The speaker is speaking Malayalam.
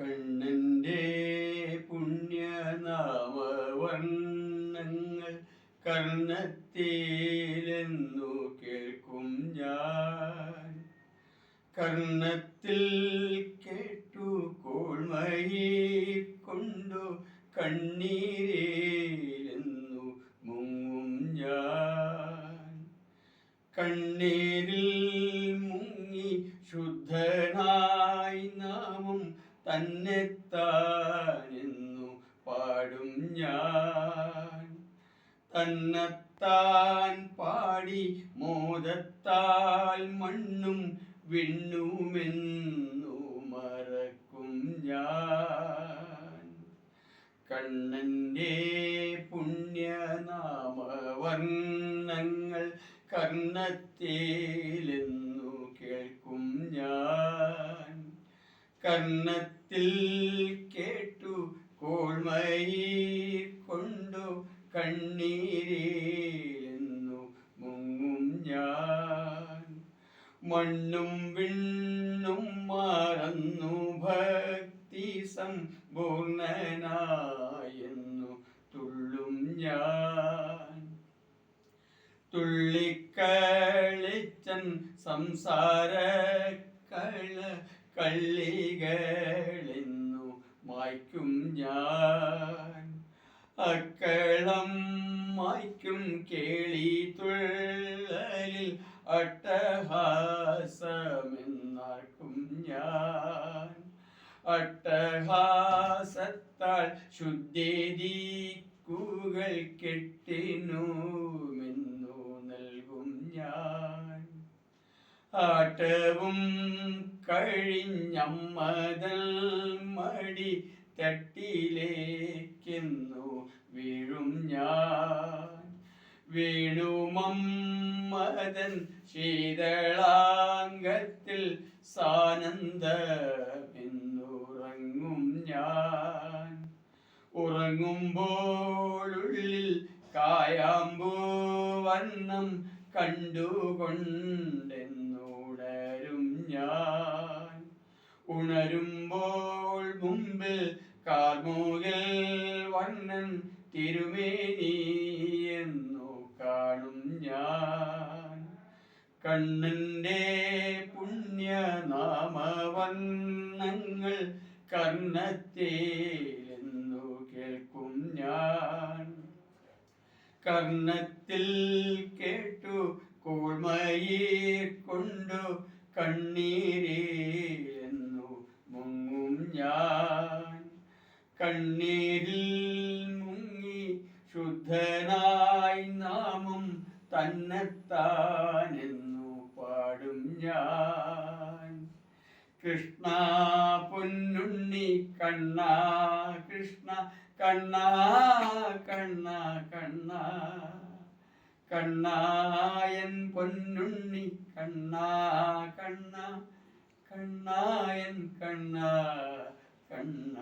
കണ്ണന്റെ പുണ്യനാമവർണങ്ങൾ കർണത്തിലെന്നു കേൾക്കും ഞാൻ. കർണത്തിൽ കേട്ടു കോൾമയെ കൊണ്ടു കണ്ണീരേലെന്നു മുങ്ങും ഞാൻ. കണ്ണീരിൽ മുങ്ങി ശുദ്ധനായി നാമം തന്നെത്താനെന്നു പാടും ഞാൻ. തന്നെത്താൻ പാടി മോദത്താൽ മണ്ണും വിണ്ണുമെന്നു മറക്കും ഞാൻ. കണ്ണന്റെ പുണ്യനാമവർണങ്ങൾ കർണത്തേലെന്നു കേൾക്കും ഞാൻ. കർണത്തിൽ കേട്ടു കോൾമയി കൊണ്ടു കണ്ണീരിലെന്നു മുങ്ങും ഞാൻ. മണ്ണും വിണ്ണും മറന്നു ഭക്തി സമ്പൂർണനായെന്നു തുള്ളും ഞാൻ. തുള്ളിക്കളിച്ചൻ സംസാര കള കള്ളികളെന്നു മായ്ക്കും ഞാൻ. അക്കളം മായ്ക്കും കേളി തുള്ളലിൽ അട്ടഹാസമെന്നാർക്കും ഞാൻ. അട്ടഹാസത്താൽ ശുദ്ധേദീക്കുകൾ കെട്ടിനുമെന്നു നൽകും ഞാൻ. ആട്ടവും കഴിഞ്ഞമ്മതൽ മടി തട്ടിലേക്കെന്നു വീഴും ഞാൻ. വീണുമമ്മതൻ ശീതളാംഗത്തിൽ സാനന്ദമെന്നുറങ്ങും ഞാൻ. ഉറങ്ങുമ്പോഴുള്ളിൽ കായാമ്പൂ വണ്ണം കണ്ടുകൊണ്ടെന്നുടരും ഞാൻ. ഉണരുമ്പോൾ മുമ്പിൽ കാർമൂകിൽ വണ്ണൻ തിരുമേനി എന്നു കാണും ഞാൻ. കണ്ണന്റെ പുണ്യനാമവർണങ്ങൾ എന്നു കേൾക്കും ഞാൻ. കർണത്തിൽ കേട്ടു കോൾമയെ കൊണ്ടു മുങ്ങും ഞാൻ കണ്ണീരിൽ മുങ്ങി ശുദ്ധനായി നാമം തന്നെത്താനെന്നു പാടും ഞാൻ. കൃഷ്ണ പൊന്നുണ്ണി കണ്ണ കൃഷ്ണ കണ്ണ കണ്ണ കണ്ണ. കണ്ണായൻ പൊന്നുണ്ണി കണ്ണ കണ്ണ കണ്ണായൻ കണ്ണ കണ്ണ.